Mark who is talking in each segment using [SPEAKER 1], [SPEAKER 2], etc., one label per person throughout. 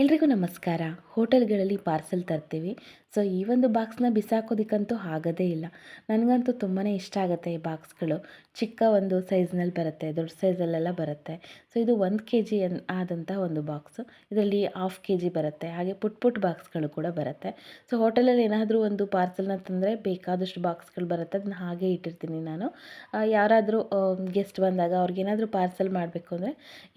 [SPEAKER 1] ಎಲ್ರಿಗೂ ನಮಸ್ಕಾರ. ಹೋಟೆಲ್ಗಳಲ್ಲಿ ಪಾರ್ಸೆಲ್ ತರ್ತೀವಿ. ಸೊ ಈ ಒಂದು ಬಾಕ್ಸ್ನ ಬಿಸಾಕೋದಕ್ಕಂತೂ ಆಗೋದೇ ಇಲ್ಲ. ನನಗಂತೂ ತುಂಬಾ ಇಷ್ಟ ಆಗುತ್ತೆ ಈ ಬಾಕ್ಸ್ಗಳು. ಚಿಕ್ಕ ಒಂದು ಸೈಜ್ನಲ್ಲಿ ಬರುತ್ತೆ, ದೊಡ್ಡ ಸೈಜಲ್ಲೆಲ್ಲ ಬರುತ್ತೆ. ಸೊ ಇದು ಒಂದು ಕೆ ಜಿ ಆದಂಥ ಒಂದು ಬಾಕ್ಸು. ಇದರಲ್ಲಿ ಹಾಫ್ ಕೆ ಜಿ ಬರುತ್ತೆ, ಹಾಗೆ ಪುಟ್ ಪುಟ್ ಬಾಕ್ಸ್ಗಳು ಕೂಡ ಬರುತ್ತೆ. ಸೊ ಹೋಟೆಲಲ್ಲಿ ಏನಾದರೂ ಒಂದು ಪಾರ್ಸೆಲ್ನ ತಂದರೆ ಬೇಕಾದಷ್ಟು ಬಾಕ್ಸ್ಗಳು ಬರುತ್ತೆ ಅದನ್ನ ಹಾಗೆ ಇಟ್ಟಿರ್ತೀನಿ ನಾನು. ಯಾರಾದರೂ ಗೆಸ್ಟ್ ಬಂದಾಗ ಅವ್ರಿಗೇನಾದರೂ ಪಾರ್ಸೆಲ್ ಮಾಡಬೇಕು ಅಂದರೆ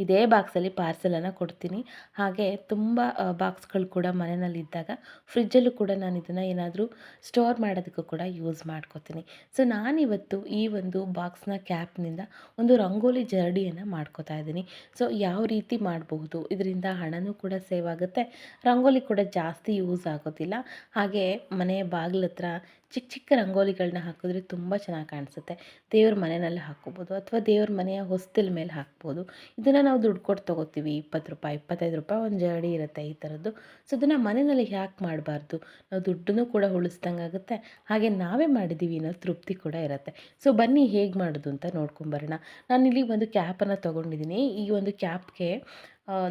[SPEAKER 1] ಇದೇ ಬಾಕ್ಸಲ್ಲಿ ಪಾರ್ಸೆಲನ್ನು ಕೊಡ್ತೀನಿ. ಹಾಗೆ ತುಂಬ ಬಾಕ್ಸ್ಗಳು ಕೂಡ ಮನೆಯಲ್ಲಿದ್ದಾಗ, ಫ್ರಿಜ್ಜಲ್ಲೂ ಕೂಡ ನಾನು ಇದನ್ನು ಏನಾದರೂ ಸ್ಟೋರ್ ಮಾಡೋದಕ್ಕೂ ಕೂಡ ಯೂಸ್ ಮಾಡ್ಕೋತೀನಿ. ಸೊ ನಾನಿವತ್ತು ಈ ಒಂದು ಬಾಕ್ಸ್ನ ಕ್ಯಾಪ್ನಿಂದ ಒಂದು ರಂಗೋಲಿ ಜರಡಿಯನ್ನು ಮಾಡ್ಕೋತಾ ಇದ್ದೀನಿ. ಸೊ ಯಾವ ರೀತಿ ಮಾಡಬಹುದು? ಇದರಿಂದ ಹಣನೂ ಕೂಡ ಸೇವ್ ಆಗುತ್ತೆ. ರಂಗೋಲಿ ಕೂಡ ಜಾಸ್ತಿ ಯೂಸ್ ಆಗೋದಿಲ್ಲ. ಹಾಗೆ ಮನೆಯ ಬಾಗಿಲ ಹತ್ರ ಚಿಕ್ಕ ಚಿಕ್ಕ ರಂಗೋಲಿಗಳನ್ನ ಹಾಕಿದ್ರೆ ತುಂಬ ಚೆನ್ನಾಗಿ ಕಾಣಿಸುತ್ತೆ. ದೇವ್ರ ಮನೆಯಲ್ಲಿ ಹಾಕ್ಕೋಬೋದು ಅಥವಾ ದೇವ್ರ ಮನೆಯ ಹೊಸ್ತಿಲ ಮೇಲೆ ಹಾಕ್ಬೋದು. ಇದನ್ನು ನಾವು ದುಡ್ಡು ಕೊಟ್ಟು ತೊಗೋತೀವಿ, ಇಪ್ಪತ್ತು ರೂಪಾಯಿ, ಇಪ್ಪತ್ತೈದು ರೂಪಾಯಿ ಒಂದು ಜರಡಿ ಇರುತ್ತೆ ಈ ಥರದ್ದು ಸೊ ಅದನ್ನು ಮನೆಯಲ್ಲಿ ಯಾಕೆ ಮಾಡಬಾರ್ದು. ನಾವು ದುಡ್ಡನ್ನು ಕೂಡ ಉಳಿಸ್ದಂಗೆ ಆಗುತ್ತೆ. ಹಾಗೆ ನಾವೇ ಮಾಡಿದ್ದೀವಿ ಅನ್ನೋ ತೃಪ್ತಿ ಕೂಡ ಇರುತ್ತೆ. ಸೊ ಬನ್ನಿ ಹೇಗೆ ಮಾಡೋದು ಅಂತ ನೋಡ್ಕೊಂಬರೋಣ ನಾನಿಲ್ಲಿ ಒಂದು ಕ್ಯಾಪನ್ನು ತೊಗೊಂಡಿದ್ದೀನಿ ಈ ಒಂದು ಕ್ಯಾಪ್ಗೆ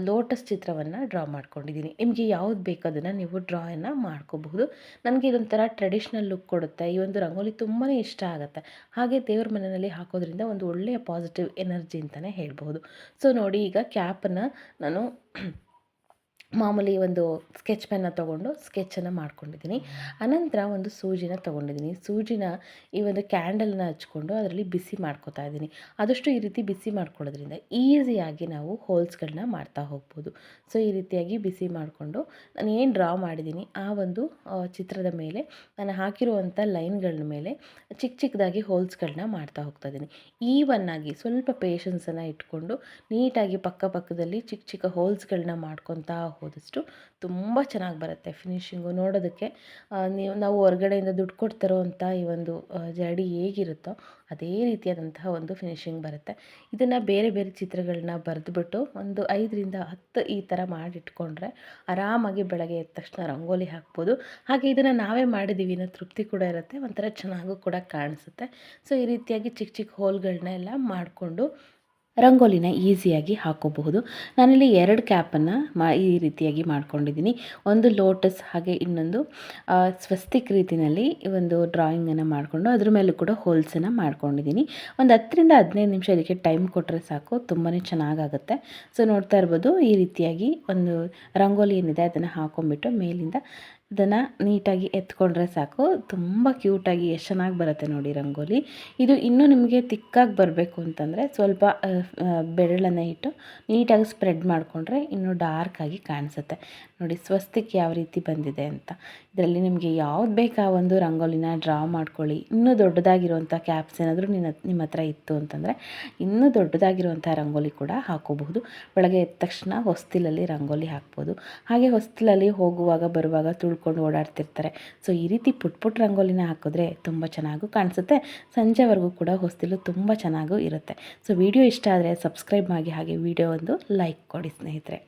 [SPEAKER 1] ಲೋಟಸ್ ಚಿತ್ರವನ್ನು ಡ್ರಾ ಮಾಡ್ಕೊಂಡಿದ್ದೀನಿ. ನಿಮಗೆ ಯಾವ್ದು ಬೇಕು ಅದನ್ನು ನೀವು ಡ್ರಾಯನ್ನು ಮಾಡ್ಕೋಬಹುದು. ನನಗೆ ಇದೊಂಥರ ಟ್ರೆಡಿಷ್ನಲ್ ಲುಕ್ ಕೊಡುತ್ತೆ. ಈ ಒಂದು ರಂಗೋಲಿ ತುಂಬಾ ಇಷ್ಟ ಆಗುತ್ತೆ. ಹಾಗೆ ದೇವ್ರ ಮನೆಯಲ್ಲಿ ಹಾಕೋದ್ರಿಂದ ಒಂದು ಒಳ್ಳೆಯ ಪಾಸಿಟಿವ್ ಎನರ್ಜಿ ಅಂತಲೇ ಹೇಳ್ಬೋದು ಸೊ ನೋಡಿ, ಈಗ ಕ್ಯಾಪನ್ನು ನಾನು ಮಾಮೂಲಿ ಒಂದು ಸ್ಕೆಚ್ ಪೆನ್ನ ತೊಗೊಂಡು ಸ್ಕೆಚನ್ನು ಮಾಡ್ಕೊಂಡಿದ್ದೀನಿ. ಅನಂತರ ಒಂದು ಸೂಜಿನ ತೊಗೊಂಡಿದ್ದೀನಿ. ಸೂಜಿನ ಈ ಒಂದು ಕ್ಯಾಂಡಲ್ನ ಹಚ್ಕೊಂಡು ಅದರಲ್ಲಿ ಬಿಸಿ ಮಾಡ್ಕೋತಾ ಇದ್ದೀನಿ. ಆದಷ್ಟು ಈ ರೀತಿ ಬಿಸಿ ಮಾಡ್ಕೊಳ್ಳೋದ್ರಿಂದ ಈಸಿಯಾಗಿ ನಾವು ಹೋಲ್ಸ್ಗಳನ್ನ ಮಾಡ್ತಾ ಹೋಗ್ಬೋದು. ಸೊ, ಈ ರೀತಿಯಾಗಿ ಬಿಸಿ ಮಾಡಿಕೊಂಡು ನಾನು ಏನು ಡ್ರಾ ಮಾಡಿದ್ದೀನಿ, ಆ ಒಂದು ಚಿತ್ರದ ಮೇಲೆ ನಾನು ಹಾಕಿರುವಂಥ ಲೈನ್ಗಳ ಮೇಲೆ ಚಿಕ್ಕ ಚಿಕ್ಕದಾಗಿ ಹೋಲ್ಸ್ಗಳನ್ನ ಮಾಡ್ತಾ ಹೋಗ್ತಾ ಇದ್ದೀನಿ. ಈವನ್ನಾಗಿ ಸ್ವಲ್ಪ ಪೇಷನ್ಸನ್ನು ಇಟ್ಕೊಂಡು ನೀಟಾಗಿ ಪಕ್ಕ ಪಕ್ಕದಲ್ಲಿ ಚಿಕ್ಕ ಚಿಕ್ಕ ಹೋಲ್ಸ್ಗಳನ್ನ ಮಾಡ್ಕೊತಾ ಹೋದಷ್ಟು ತುಂಬ ಚೆನ್ನಾಗಿ ಬರುತ್ತೆ ಫಿನಿಶಿಂಗು ನೋಡೋದಕ್ಕೆ. ನೀವು, ನಾವು ಹೊರ್ಗಡೆಯಿಂದ ದುಡ್ಡು ಕೊಟ್ಟು ಅಂತ ಈ ಒಂದು ಜಡಿ ಹೇಗಿರುತ್ತೋ ಅದೇ ರೀತಿಯಾದಂತಹ ಒಂದು ಫಿನಿಶಿಂಗ್ ಬರುತ್ತೆ. ಇದನ್ನು ಬೇರೆ ಬೇರೆ ಚಿತ್ರಗಳನ್ನ ಬರೆದ್ಬಿಟ್ಟು ಒಂದು ಐದರಿಂದ ಹತ್ತು ಈ ಥರ ಮಾಡಿಟ್ಕೊಂಡ್ರೆ ಆರಾಮಾಗಿ ಬೆಳಗ್ಗೆ ಎದ್ದ ತಕ್ಷಣ ರಂಗೋಲಿ ಹಾಕ್ಬೋದು. ಹಾಗೆ ಇದನ್ನು ನಾವೇ ಮಾಡಿದ್ದೀವಿ ಅನ್ನೋ ತೃಪ್ತಿ ಕೂಡ ಇರುತ್ತೆ, ಒಂಥರ ಚೆನ್ನಾಗೂ ಕೂಡ ಕಾಣಿಸುತ್ತೆ. ಸೊ, ಈ ರೀತಿಯಾಗಿ ಚಿಕ್ಕ ಚಿಕ್ಕ ಹೋಲ್ಗಳನ್ನ ಎಲ್ಲ ಮಾಡಿಕೊಂಡು ರಂಗೋಲಿನ ಈಸಿಯಾಗಿ ಹಾಕೋಬಹುದು. ನಾನಿಲ್ಲಿ ಎರಡು ಕ್ಯಾಪನ್ನು ಮಾ, ಈ ರೀತಿಯಾಗಿ ಮಾಡ್ಕೊಂಡಿದ್ದೀನಿ. ಒಂದು ಲೋಟಸ್ ಹಾಗೆ ಇನ್ನೊಂದು ಸ್ವಸ್ತಿಕ್ ರೀತಿಯಲ್ಲಿ ಒಂದು ಡ್ರಾಯಿಂಗನ್ನು ಮಾಡಿಕೊಂಡು ಅದ್ರ ಮೇಲೂ ಕೂಡ ಹೋಲ್ಸನ್ನು ಮಾಡ್ಕೊಂಡಿದ್ದೀನಿ. ಒಂದು ಹತ್ತರಿಂದ ಹದಿನೈದು ನಿಮಿಷ ಇದಕ್ಕೆ ಟೈಮ್ ಕೊಟ್ಟರೆ ಸಾಕು ತುಂಬಾ ಚೆನ್ನಾಗಾಗುತ್ತೆ. ಸೊ ನೋಡ್ತಾ ಇರ್ಬೋದು, ಈ ರೀತಿಯಾಗಿ ಒಂದು ರಂಗೋಲಿ ಏನಿದೆ ಅದನ್ನು ಹಾಕೊಂಡ್ಬಿಟ್ಟು ಮೇಲಿಂದ ಇದನ್ನು ನೀಟಾಗಿ ಎತ್ಕೊಂಡ್ರೆ ಸಾಕು. ತುಂಬ ಕ್ಯೂಟಾಗಿ ಎಷ್ಟು ಚೆನ್ನಾಗಿ ಬರುತ್ತೆ ನೋಡಿ ರಂಗೋಲಿ. ಇದು ಇನ್ನೂ ನಿಮಗೆ ತಿಕ್ಕಾಗಿ ಬರಬೇಕು ಅಂತಂದರೆ ಸ್ವಲ್ಪ ಬೆರಳನ್ನು ಇಟ್ಟು ನೀಟಾಗಿ ಸ್ಪ್ರೆಡ್ ಮಾಡಿಕೊಂಡ್ರೆ ಇನ್ನೂ ಡಾರ್ಕಾಗಿ ಕಾಣಿಸುತ್ತೆ. ನೋಡಿ ಸ್ವಸ್ತಿಕ್ ಯಾವ ರೀತಿ ಬಂದಿದೆ ಅಂತ. ಇದರಲ್ಲಿ ನಿಮಗೆ ಯಾವ್ದು ಬೇಕಾ ಒಂದು ರಂಗೋಲಿನ ಡ್ರಾ ಮಾಡ್ಕೊಳ್ಳಿ. ಇನ್ನೂ ದೊಡ್ಡದಾಗಿರುವಂಥ ಕ್ಯಾಪ್ಸ್ ಏನಾದರೂ ನಿನ್ನ, ನಿಮ್ಮ ಹತ್ರ ಇತ್ತು ಅಂತಂದರೆ ಇನ್ನೂ ದೊಡ್ಡದಾಗಿರುವಂಥ ರಂಗೋಲಿ ಕೂಡ ಹಾಕೋಬಹುದು. ಬೆಳಗ್ಗೆ ಎದ್ದ ತಕ್ಷಣ ಹೊಸ್ತಿಲಲ್ಲಿ ರಂಗೋಲಿ ಹಾಕ್ಬೋದು. ಹಾಗೆ ಹೊಸ್ತಿಲಲ್ಲಿ ಹೋಗುವಾಗ, ಬರುವಾಗ ತುಳ್ಕೊಂಡು ಓಡಾಡ್ತಿರ್ತಾರೆ. ಸೊ ಈ ರೀತಿ ಪುಟ್ ಪುಟ್ ರಂಗೋಲಿನ ಹಾಕಿದ್ರೆ ತುಂಬ ಚೆನ್ನಾಗೂ ಕಾಣಿಸುತ್ತೆ. ಸಂಜೆವರೆಗೂ ಕೂಡ ಹೊಸ್ತಿಲು ತುಂಬ ಚೆನ್ನಾಗೂ ಇರುತ್ತೆ. ಸೊ ವಿಡಿಯೋ ಇಷ್ಟ ಆದರೆ ಸಬ್ಸ್ಕ್ರೈಬ್ ಆಗಿ ಹಾಗೆ ವಿಡಿಯೋ ಒಂದು ಲೈಕ್ ಕೊಡಿ ಸ್ನೇಹಿತರೆ.